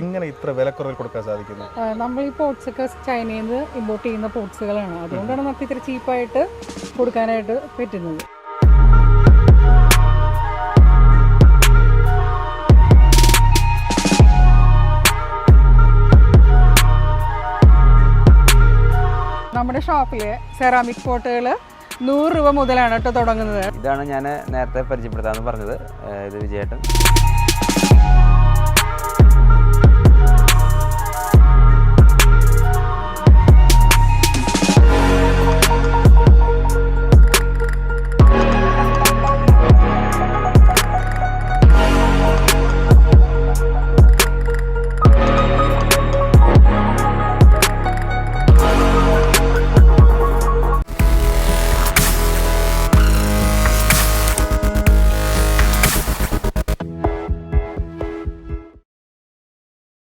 എങ്ങനെ ഇത്ര വിലക്കുറവിൽ കൊടുക്കാൻ സാധിക്കുന്നു? നമ്മൾ ഈ പോട്ട്സ് ഒക്കെ ചൈനയിൽ നിന്ന് ഇമ്പോർട്ട് ചെയ്യുന്ന പോട്ട്സുകളാണ് അതുകൊണ്ടാണ് നമുക്ക് ഇത്ര ചീപ്പായിട്ട് കൊടുക്കാനായിട്ട് പറ്റുന്നത്. നമ്മുടെ ഷോപ്പിൽ സെറാമിക് പോട്ടുകൾ നൂറ് രൂപ മുതലാണ് കേട്ടോ തുടങ്ങുന്നത്. ഇതാണ് ഞാൻ നേരത്തെ പരിചയപ്പെടുത്താമെന്ന് പറഞ്ഞത് ഇത് വിജയേട്ടൻ.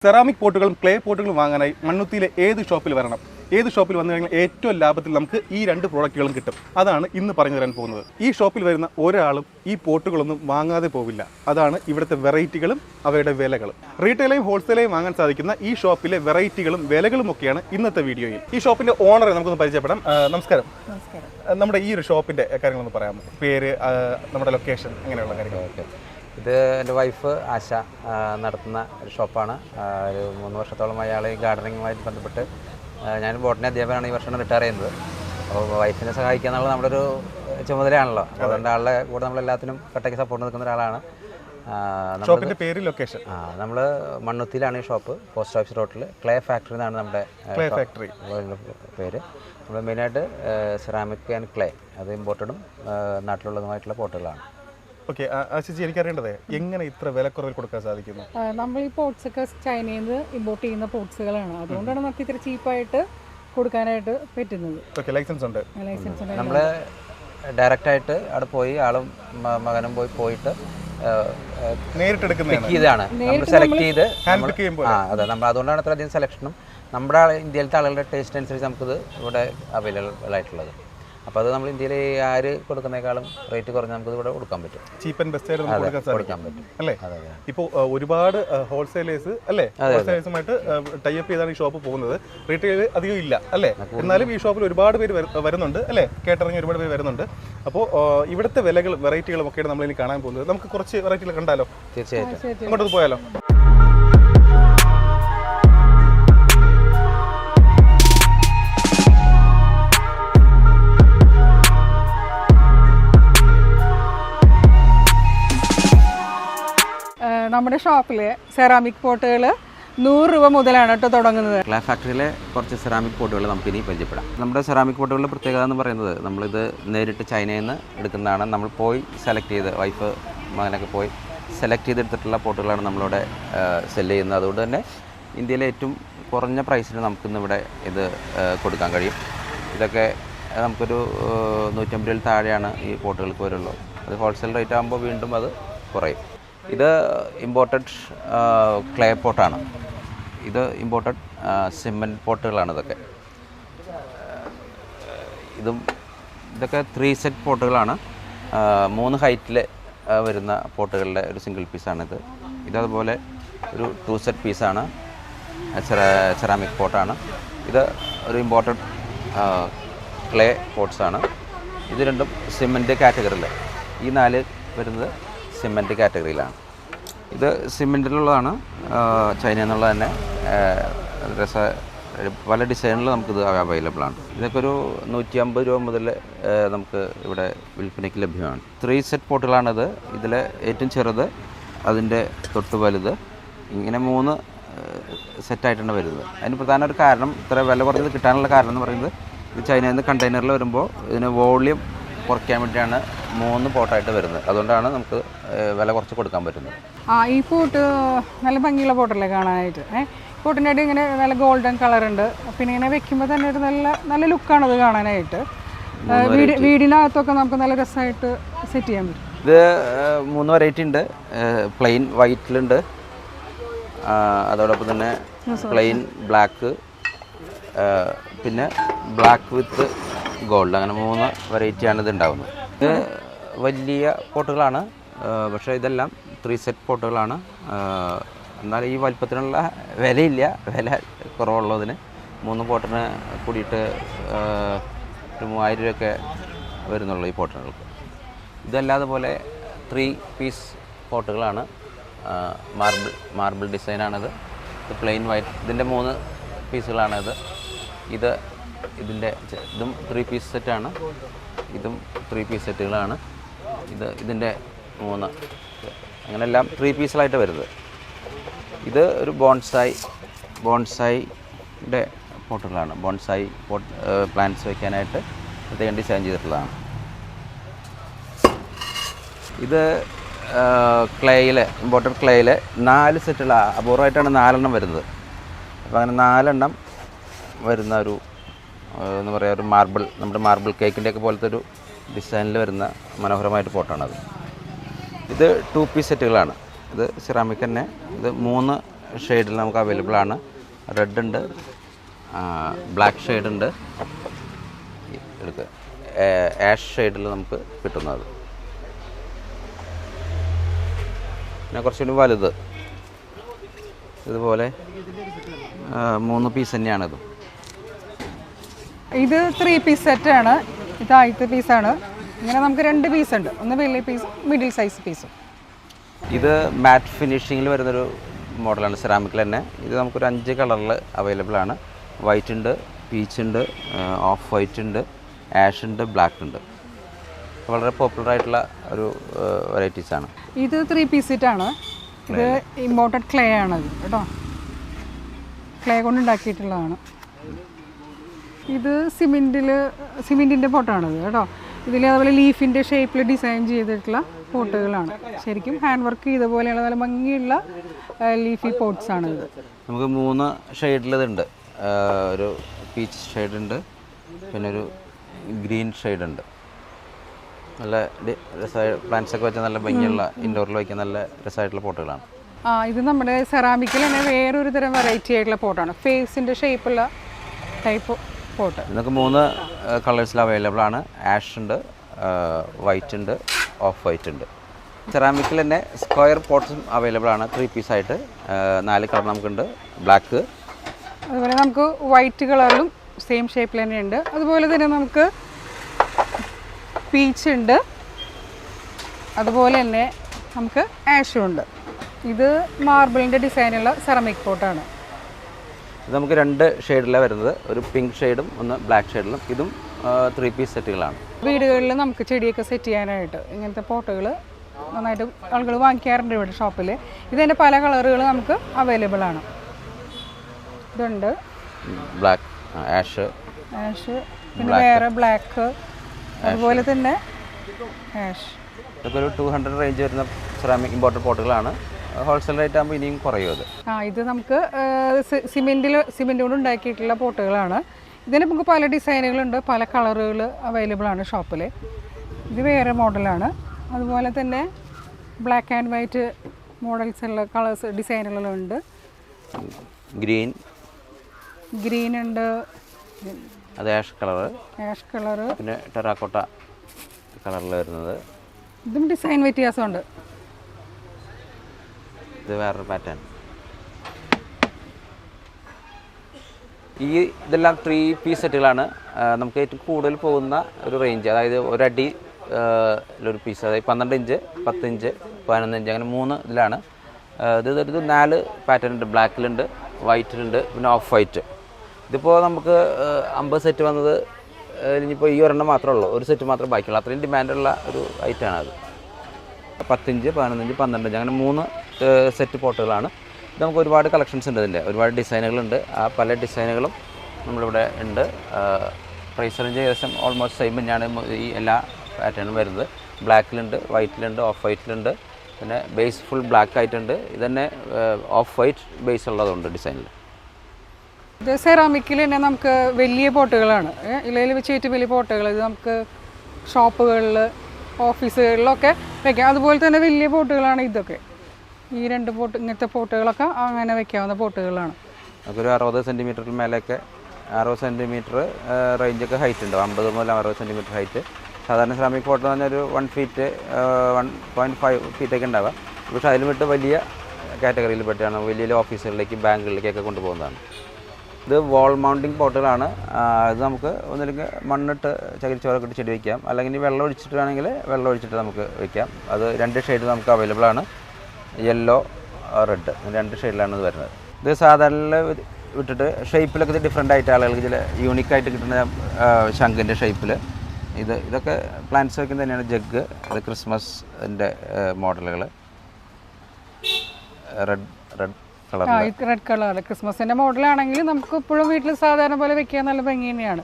സെറാമിക് പോട്ടുകളും ക്ലേ പോട്ടുകളും വാങ്ങാനായി മണ്ണുത്തിയിലെ ഏത് ഷോപ്പിൽ വരണം? ഏത് ഷോപ്പിൽ വന്നു കഴിഞ്ഞാൽ ഏറ്റവും ലാഭത്തിൽ നമുക്ക് ഈ രണ്ട് പ്രോഡക്റ്റുകളും കിട്ടും. അതാണ് ഇന്ന് പറഞ്ഞു തരാൻ പോകുന്നത്. ഈ ഷോപ്പിൽ വരുന്ന ഒരാളും ഈ പോട്ടുകളൊന്നും വാങ്ങാതെ പോവില്ല. അതാണ് ഇവിടുത്തെ വെറൈറ്റികളും അവയുടെ വിലകളും. റീറ്റെയിലെയും ഹോൾസെയിലെയും വാങ്ങാൻ സാധിക്കുന്ന ഈ ഷോപ്പിലെ വെറൈറ്റികളും വിലകളും ഒക്കെയാണ് ഇന്നത്തെ വീഡിയോയിൽ ഈ ഷോപ്പിന്റെ ഓണറെ നമുക്കൊന്ന് പരിചയപ്പെടാം. നമസ്കാരം. നമ്മുടെ ഈ ഒരു ഷോപ്പിന്റെ കാര്യങ്ങളൊന്ന് പറയാമോ? പേര് നമ്മുടെ ലൊക്കേഷൻ അങ്ങനെയുള്ള കാര്യങ്ങൾ. ഓക്കെ. ഇത് എന്റെ വൈഫ് ആശ നടത്തുന്ന ഒരു ഷോപ്പാണ് ഒരു മൂന്ന് വർഷത്തോളം അയാൾ ഈ ഗാർഡനിങ്ങുമായിട്ട് ബന്ധപ്പെട്ട് ഞാൻ ബോട്ടണി അധ്യാപകനാണ് ഈ വർഷം റിട്ടയർ ചെയ്യുന്നത്. അപ്പോൾ വൈഫിനെ സഹായിക്കുക എന്നുള്ളത് നമ്മുടെ ഒരു ചുമതലയാണല്ലോ. അതുകൊണ്ട് ആളുടെ കൂടെ നമ്മൾ എല്ലാത്തിനും കട്ടയ്ക്ക് സപ്പോർട്ട് നിൽക്കുന്ന ഒരാളാണ്. ഷോപ്പിന്റെ പേര് ലൊക്കേഷൻ ആ നമ്മൾ മണ്ണുത്തിയിലാണ് ഈ ഷോപ്പ് പോസ്റ്റ് ഓഫീസ് റോട്ടിൽ ക്ലേ ഫാക്ടറി എന്നാണ് നമ്മുടെ ക്ലേ ഫാക്ടറി പേര്. നമ്മൾ മെയിനായിട്ട് സെറാമിക് ആൻഡ് ക്ലേ അത് ഇമ്പോർട്ടഡും നാട്ടിലുള്ളതുമായിട്ടുള്ള പോട്ടുകളാണ് ഓക്കെ ചേച്ചി എനിക്കറിയേണ്ടതേ എങ്ങനെ ഇത്ര വിലക്കുറവിൽ കൊടുക്കാൻ സാധിക്കുന്നു? നമ്മൾ ഈ പോട്ട്സ് ഒക്കെ ചൈനയിൽ നിന്ന് ഇമ്പോർട്ട് ചെയ്യുന്ന പോട്ട്സുകളാണ് അതുകൊണ്ടാണ് നമുക്ക് ഇത്ര ചീപ്പായിട്ട് കൊടുക്കാനായിട്ട് പറ്റുന്നത്. ഓക്കെ ലൈസൻസ് ഉണ്ട്. ലൈസൻസ് ഉണ്ട്. നമ്മൾ ഡയറക്റ്റായിട്ട് അവിടെ പോയി ആളും മകനും പോയി പോയിട്ട് നേരിട്ട് പിക്ക് എടുക്കുന്നതാണ് ചെയ്താണ് നമ്മൾ സെലക്ട് ചെയ്ത് ആ അതെ നമ്മൾ അതുകൊണ്ടാണ് അത്രയധികം സെലക്ഷനും നമ്മുടെ ഇന്ത്യയിലത്തെ ആളുകളുടെ ടേസ്റ്റ് അനുസരിച്ച് നമുക്കിത് ഇവിടെ അവൈലബിൾ ആയിട്ടുള്ളത്. അപ്പോൾ അത് നമ്മൾ ഇന്ത്യയിൽ ആര് കൊടുക്കുന്നേക്കാളും റേറ്റ് കുറഞ്ഞ് നമുക്ക് ഇവിടെ കൊടുക്കാൻ പറ്റും. ചീപ്പ് ആൻഡ് ബെസ്റ്റ് ആയിട്ട് നമുക്ക് കൊടുക്കാൻ പറ്റും. അല്ലേ? ഇപ്പോൾ ഒരുപാട് ഹോൾസെയിലേഴ്സ് അല്ലേ? ഹോൾസെയിലേഴ്സുമായിട്ട് ടൈപ്പ് ചെയ്താണ് ഈ ഷോപ്പ് പോകുന്നത്. റീറ്റെയിൽ അധികം ഇല്ല അല്ലേ? എന്നാലും ഈ ഷോപ്പിൽ ഒരുപാട് പേര് വരുന്നുണ്ട് അല്ലേ? കേട്ടിറങ്ങി ഒരുപാട് പേര് വരുന്നുണ്ട്. അപ്പോൾ ഇവിടുത്തെ വിലകൾ വെറൈറ്റികളും ഒക്കെയാണ് നമ്മൾ ഇനി കാണാൻ പോകുന്നത്. നമുക്ക് കുറച്ച് വെറൈറ്റികൾ കണ്ടാലോ? തീർച്ചയായിട്ടും. അങ്ങോട്ടൊന്ന് പോയാലോ? നമ്മുടെ ഷോപ്പിൽ സെറാമിക് പോട്ടുകൾ നൂറ് രൂപ മുതലാണ് കേട്ടോ തുടങ്ങുന്നത്. ക്ലാ ഫാക്ടറിയിലെ കുറച്ച് സെറാമിക് പോട്ടുകൾ നമുക്കിനി പരിചയപ്പെടാം. നമ്മുടെ സെറാമിക് പോട്ടുകളുടെ പ്രത്യേകത എന്ന് പറയുന്നത് നമ്മളിത് നേരിട്ട് ചൈനയിൽ നിന്ന് എടുക്കുന്നതാണ്. നമ്മൾ പോയി സെലക്ട് ചെയ്ത് വൈഫ് മകനൊക്കെ പോയി സെലക്ട് ചെയ്തെടുത്തിട്ടുള്ള പോട്ടുകളാണ് നമ്മളിവിടെ സെൽ ചെയ്യുന്നത്. അതുകൊണ്ട് തന്നെ ഇന്ത്യയിലെ ഏറ്റവും കുറഞ്ഞ പ്രൈസിന് നമുക്കിന്ന് ഇവിടെ ഇത് കൊടുക്കാൻ കഴിയും. ഇതൊക്കെ നമുക്കൊരു നൂറ്റമ്പതിൽ താഴെയാണ് ഈ പോട്ടുകൾക്ക് വരുള്ളൂ. അത് ഹോൾസെയിൽ റേറ്റ് ആകുമ്പോൾ വീണ്ടും അത് കുറയും. ഇത് ഇമ്പോർട്ടഡ് ക്ലേ പോട്ടാണ് ഇത് ഇമ്പോർട്ടഡ് സിമെന്റ് പോട്ടുകളാണ് ഇതൊക്കെ. ഇതും ഇതൊക്കെ ത്രീ സെറ്റ് പോട്ടുകളാണ് മൂന്ന് ഹൈറ്റിൽ വരുന്ന പോട്ടുകളുടെ ഒരു സിംഗിൾ പീസാണിത് ഇതതുപോലെ ഒരു ടു സെറ്റ് പീസാണ് സെറാമിക് പോട്ടാണ് ഇത് ഒരു ഇമ്പോർട്ടഡ് ക്ലേ പോട്ട്സാണ് ഇത് രണ്ടും സിമെന്റ് കാറ്റഗറിയിൽ ഈ നാല് വരുന്നത് സിമെന്റ് കാറ്റഗറിയിലാണ്. ഇത് സിമെന്റിലുള്ളതാണ് ചൈന എന്നുള്ളത് തന്നെ രസ പല ഡിസൈനിൽ നമുക്കിത് അവൈലബിൾ ആണ്. ഇതൊക്കെ ഒരു നൂറ്റി അമ്പത് രൂപ മുതൽ നമുക്ക് ഇവിടെ വിൽപ്പനയ്ക്ക് ലഭ്യമാണ്. ത്രീ സെറ്റ് പോട്ടുകളാണിത്. ഇതിൽ ഏറ്റവും ചെറുത് അതിന്റെ തൊട്ട് വലുത്. ഇങ്ങനെ മൂന്ന് സെറ്റായിട്ടാണ് വരുന്നത്. അതിന് പ്രധാന ഒരു കാരണം ഇത്ര വില കുറഞ്ഞത് കിട്ടാനുള്ള കാരണം എന്ന് പറയുന്നത് ഇത് ചൈനയിൽ നിന്ന് കണ്ടെയ്നറിൽ വരുമ്പോൾ ഇതിന് വോളിയം കുറയ്ക്കാൻ വേണ്ടിയാണ് മൂന്ന് പോട്ടായിട്ട് വരുന്നത്. അതുകൊണ്ടാണ് നമുക്ക് വില കുറച്ച് കൊടുക്കാൻ പറ്റുന്നത്. ആ ഈ പോട്ട് നല്ല ഭംഗിയുള്ള പോട്ടല്ലേ കാണാനായിട്ട്? ഏഹ് പോട്ടിന്റെ അടി ഇങ്ങനെ നല്ല ഗോൾഡൻ കളർ ഉണ്ട്. പിന്നെ ഇങ്ങനെ വെക്കുമ്പോൾ തന്നെ ഒരു നല്ല നല്ല ലുക്കാണ് അത് കാണാനായിട്ട്. വീട് വീടിനകത്തൊക്കെ നമുക്ക് നല്ല രസമായിട്ട് സെറ്റ് ചെയ്യാൻ പറ്റും. ഇത് മൂന്ന് വെറൈറ്റി ഉണ്ട്. പ്ലെയിൻ വൈറ്റിലുണ്ട് അതോടൊപ്പം തന്നെ പ്ലെയിൻ ബ്ലാക്ക് പിന്നെ ബ്ലാക്ക് വിത്ത് ഗോൾഡ് അങ്ങനെ മൂന്ന് വെറൈറ്റിയാണ് ഇത് ഉണ്ടാകുന്നത് ഇത് വലിയ പോട്ടുകളാണ്. പക്ഷേ ഇതെല്ലാം ത്രീ സെറ്റ് പോട്ടുകളാണ്. എന്നാൽ ഈ വലിപ്പത്തിനുള്ള വിലയില്ല. വില കുറവുള്ളതിന് മൂന്ന് പോട്ടിന് കൂടിയിട്ട് ഒരു മൂവായിരം രൂപയൊക്കെ വരുന്നുള്ളൂ ഈ പോട്ടുകൾക്ക് ഇതല്ലാതെ പോലെ ത്രീ പീസ് പോട്ടുകളാണ്. മാർബിൾ മാർബിൾ ഡിസൈനാണിത് ഇത് പ്ലെയിൻ വൈറ്റ് ഇതിന്റെ മൂന്ന് പീസുകളാണിത് ഇത് ഇതിന്റെ ഇതും ത്രീ പീസ് സെറ്റാണ് ഇതും ത്രീ പീസ് സെറ്റുകളാണ് ഇത് ഇതിന്റെ മൂന്ന്. അങ്ങനെല്ലാം ത്രീ പീസിലായിട്ട് വരുന്നത്. ഇത് ഒരു ബോൺസായി ബോൺസായിയുടെ പോട്ടുകളാണ് ബോൺസായി പോട്ട് പ്ലാന്റ്സ് വയ്ക്കാനായിട്ട് പ്രത്യേകം ഡിസൈൻ ചെയ്തിട്ടുള്ളതാണ്. ഇത് ക്ലേയിൽ ഇമ്പോർട്ടഡ് ക്ലേയിൽ നാല് സെറ്റുള്ള അപൂർവമായിട്ടാണ് നാലെണ്ണം വരുന്നത്. അപ്പോൾ അങ്ങനെ നാലെണ്ണം വരുന്ന ഒരു പറയാ പറയുക ഒരു മാർബിൾ നമ്മുടെ മാർബിൾ കേക്കിന്റെയൊക്കെ പോലത്തെ ഒരു ഡിസൈനിൽ വരുന്ന മനോഹരമായിട്ട് ഫോട്ടോണത് ഇത് ടു പീസ് സെറ്റുകളാണ് ഇത് സിറാമിക് തന്നെ. ഇത് മൂന്ന് ഷെയ്ഡിൽ നമുക്ക് അവൈലബിൾ ആണ്. റെഡ് ഉണ്ട്. ബ്ലാക്ക് ഷെയ്ഡ് ഉണ്ട്. എടുക്കുക ആഷ് ഷെയ്ഡിൽ നമുക്ക് കിട്ടുന്നത്. പിന്നെ കുറച്ചുകൂടി വലുത്. ഇതുപോലെ മൂന്ന് പീസ് തന്നെയാണിത്. ഇത് ത്രീ പീസ് സെറ്റാണ് ഇത് ആദ്യത്തെ പീസാണ് ഇങ്ങനെ നമുക്ക് രണ്ട് പീസ് ഉണ്ട്. ഒന്ന് വലിയ പീസ് മിഡിൽ സൈസ് പീസും ഇത് മാറ്റ് ഫിനിഷിങ്ങിൽ വരുന്നൊരു മോഡലാണ് സെറാമിക്കിൽ തന്നെ. ഇത് നമുക്കൊരു അഞ്ച് കളറിൽ അവൈലബിൾ ആണ്. വൈറ്റ് ഉണ്ട് പീച്ച് ഉണ്ട് ഓഫ് വൈറ്റ് ഉണ്ട് ആഷ് ഉണ്ട് ബ്ലാക്ക് ഉണ്ട്. വളരെ പോപ്പുലർ ആയിട്ടുള്ള ഒരു വെറൈറ്റീസ് ആണ്. ഇത് ത്രീ പീസ് ആണ്. ഇത് ഇമ്പോർട്ടഡ് ക്ലേ ആണ് കേട്ടോ. ക്ലേ കൊണ്ട് ഉണ്ടാക്കിയിട്ടുള്ളതാണ് ഇത് സിമെന്റിൽ സിമെന്റിന്റെ പോട്ടാണിത് കേട്ടോ. ഇതിൽ അതുപോലെ ലീഫിന്റെ ഷേപ്പിൽ ഡിസൈൻ ചെയ്തിട്ടുള്ള പോട്ടുകളാണ്. ശരിക്കും ഹാൻഡ് വർക്ക് ചെയ്ത പോലെയുള്ള നല്ല ഭംഗിയുള്ള ലീഫി പോട്ട്സ് ആണ് ഇത് നമുക്ക് മൂന്ന് ഷെയ്ഡിലുണ്ട് ഒരു പീച്ച് ഷെയ്ഡ് ഉണ്ട് പിന്നെ ഒരു ഗ്രീൻ ഷെയ്ഡ് ഉണ്ട് നല്ല പ്ലാന്റ്സ് ഒക്കെ വെച്ച നല്ല ഭംഗിയുള്ള ഇൻഡോറിൽ വയ്ക്കാൻ നല്ല രസമായിട്ടുള്ള പോട്ടുകളാണ്. ആ ഇത് നമ്മുടെ സെറാമിക്കിൽ തന്നെ വേറൊരു തരം വെറൈറ്റി ആയിട്ടുള്ള പോട്ടാണ്. ഫേസിന്റെ ഷേപ്പുള്ള ടൈപ്പ് പോട്ട്. നിങ്ങൾക്ക് മൂന്ന് കളേഴ്സിൽ അവൈലബിൾ ആണ്. ആഷ് ഉണ്ട് വൈറ്റ് ഉണ്ട് ഓഫ് വൈറ്റ് ഉണ്ട്. സെറാമിക്കിൽ തന്നെ സ്ക്വയർ പോട്ട്സും അവൈലബിൾ ആണ്. ത്രീ പീസായിട്ട് നാല് കളർ നമുക്കുണ്ട്. ബ്ലാക്ക് അതുപോലെ നമുക്ക് വൈറ്റ് കളറിലും സെയിം ഷേപ്പിൽ തന്നെയുണ്ട് അതുപോലെ തന്നെ നമുക്ക് പീച്ച് ഉണ്ട്. അതുപോലെ തന്നെ നമുക്ക് ആഷും ഉണ്ട്. ഇത് മാർബിളിന്റെ ഡിസൈനുള്ള സെറമിക് പോട്ടാണ് ഇത് നമുക്ക് രണ്ട് ഷെയ്ഡിലാണ് വരുന്നത്. ഒരു പിങ്ക് ഷെയ്ഡും ഒന്ന് ബ്ലാക്ക് ഷെയ്ഡിലും ഇതും ത്രീ പീസ് സെറ്റുകളാണ് വീടുകളിൽ നമുക്ക് ചെടിയൊക്കെ സെറ്റ് ചെയ്യാനായിട്ട് ഇങ്ങനത്തെ പോട്ടുകൾ നന്നായിട്ട് ആളുകൾ വാങ്ങിക്കാറുണ്ട് ഇവിടെ ഷോപ്പിൽ ഇതിന്റെ പല കളറുകൾ നമുക്ക് അവൈലബിൾ ആണ്. ഇതുണ്ട്. ബ്ലാക്ക് ആഷ് ആഷ് പിന്നെ വേറെ ബ്ലാക്ക് അതുപോലെ തന്നെ ആഷ് ഇതൊക്കെ ഒരു ടു ഹൺഡ്രഡ് റേഞ്ച് വരുന്ന സെറാമിക് ഇമ്പോർട്ടഡ് പോട്ടുകളാണ് ഹോൾസെയിൽ റേറ്റ് ആകുമ്പോൾ ഇനിയും കുറയും അത്. ആ ഇത് നമുക്ക് സിമെന്റിൽ സിമെന്റ് കൊണ്ട് ഉണ്ടാക്കിയിട്ടുള്ള പോട്ടുകളാണ്. ഇതിന് നമുക്ക് പല ഡിസൈനുകളുണ്ട് പല കളറുകൾ അവൈലബിൾ ആണ് ഷോപ്പിൽ ഇത് വേറെ മോഡലാണ്. അതുപോലെ തന്നെ ബ്ലാക്ക് ആൻഡ് വൈറ്റ് മോഡൽസ് ഉള്ള കളേഴ്സ് ഡിസൈനുകളുണ്ട് ഗ്രീൻ ഗ്രീൻ ഉണ്ട്. അത് ആഷ് കളറ് ആഷ് കളർ പിന്നെ ടെറാക്കോട്ട കളറിൽ വരുന്നത്. ഇതും ഡിസൈൻ വ്യത്യാസമുണ്ട്. ഇത് വേറൊരു പാറ്റേൺ ഈ ഇതെല്ലാം ത്രീ പീസ് സെറ്റുകളാണ് നമുക്ക് ഏറ്റവും കൂടുതൽ പോകുന്ന ഒരു റേഞ്ച് അതായത് ഒരടി ഒരു പീസ് അതായത് പന്ത്രണ്ട് ഇഞ്ച് പത്ത് ഇഞ്ച് പതിനൊന്ന് ഇഞ്ച് അങ്ങനെ മൂന്ന് ഇതിലാണ്. ഇത് ഇത് നാല് പാറ്റേൺ ഉണ്ട്. ബ്ലാക്കിലുണ്ട് വൈറ്റിലുണ്ട് പിന്നെ ഓഫ് വൈറ്റ് ഇതിപ്പോൾ നമുക്ക് അമ്പത് സെറ്റ് വന്നത് ഇനിയിപ്പോൾ ഈ ഒരെണ്ണം മാത്രമേ ഉള്ളൂ. ഒരു സെറ്റ് മാത്രമേ ബാക്കിയുള്ളൂ. അത്രയും ഡിമാൻഡുള്ള ഒരു ഐറ്റമാണ് അത്. പത്തിഞ്ച് പതിനൊന്നിഞ്ച് പന്ത്രണ്ട് ഇഞ്ച് അങ്ങനെ മൂന്ന് സെറ്റ് പോട്ടുകളാണ്. നമുക്ക് ഒരുപാട് കളക്ഷൻസ് ഉണ്ട് ഇതിന്റെ ഒരുപാട് ഡിസൈനുകളുണ്ട് ആ പല ഡിസൈനുകളും നമ്മളിവിടെ ഉണ്ട്. പ്രൈസ് റേഞ്ച് ഏകദേശം ഓൾമോസ്റ്റ് സെയിം തന്നെയാണ് ഈ എല്ലാ പാറ്റേണും വരുന്നത്. ബ്ലാക്കിലുണ്ട് വൈറ്റിലുണ്ട് ഓഫ് വൈറ്റിലുണ്ട് പിന്നെ ബേസ് ഫുൾ ബ്ലാക്ക് ആയിട്ടുണ്ട്. ഇത് തന്നെ ഓഫ് വൈറ്റ് ബേസ് ഉള്ളതുണ്ട് ഡിസൈനിൽ ഇത് സെറാമിക്കിൽ തന്നെ നമുക്ക് വലിയ പോട്ടുകളാണ്. ഇലയിൽ വെച്ച് ഏറ്റവും വലിയ പോട്ടുകൾ. ഇത് നമുക്ക് ഷോപ്പുകളിൽ ഓഫീസുകളിലൊക്കെ വയ്ക്കാം അതുപോലെ തന്നെ വലിയ പോട്ടുകളാണ് ഇതൊക്കെ. ഈ രണ്ട് പോട്ട് ഇങ്ങനത്തെ പോട്ടുകളൊക്കെ അങ്ങനെ വെക്കാവുന്ന പോട്ടുകളാണ്. നമുക്കൊരു അറുപത് സെന്റിമീറ്ററിൽ മേലെയൊക്കെ അറുപത് സെന്റിമീറ്റർ റേഞ്ചൊക്കെ ഹൈറ്റ് ഉണ്ട്. അമ്പത് മുതൽ അറുപത് സെന്റിമീറ്റർ ഹൈറ്റ് സാധാരണ സെറാമിക് പോട്ട് എന്ന് പറഞ്ഞാൽ ഒരു one feet one point five ഫീറ്റൊക്കെ ഉണ്ടാവുക. പക്ഷേ അതിലും വിട്ട് വലിയ കാറ്റഗറിയിൽ പെട്ടാണ്. വലിയ വലിയ ഓഫീസുകളിലേക്ക് ബാങ്കുകളിലേക്കൊക്കെ കൊണ്ടുപോകുന്നതാണ്. ഇത് വോൾ മൗണ്ടിങ് പോട്ടുകളാണ് ഇത് നമുക്ക് ഒന്നില്ലെങ്കിൽ മണ്ണിട്ട് ചകിരിച്ചോറൊക്കെ ഇട്ട് ചെടി വയ്ക്കാം അല്ലെങ്കിൽ വെള്ളം ഒഴിച്ചിട്ട് വേണമെങ്കിൽ വെള്ളം ഒഴിച്ചിട്ട് നമുക്ക് വയ്ക്കാം അത് രണ്ട് ഷെയ്ഡ് നമുക്ക് അവൈലബിൾ ആണ്. യെല്ലോ റെഡ് രണ്ട് ഷെയ്ഡിലാണ് ഇത് വരുന്നത്. ഇത് സാധാരണ വിട്ടിട്ട് ഷേപ്പിലൊക്കെ ഇത് ഡിഫറെന്റ് ആയിട്ട് ആളുകൾക്ക് ചില യൂണിക്കായിട്ട് കിട്ടുന്ന ശംഖിന്റെ ഷേപ്പിൽ ഇത് ഇതൊക്കെ പ്ലാന്റ്സ് വയ്ക്കുന്ന തന്നെയാണ് ജഗ്ഗ് ഇത് ക്രിസ്മസിന്റെ മോഡലുകൾ റെഡ് റെഡ് റെഡ് കളർ ക്രിസ്മസിന്റെ മോഡലാണെങ്കിൽ നമുക്ക് ഇപ്പോഴും വീട്ടിൽ സാധാരണ പോലെ വെക്കാൻ നല്ല ഭംഗി തന്നെയാണ്.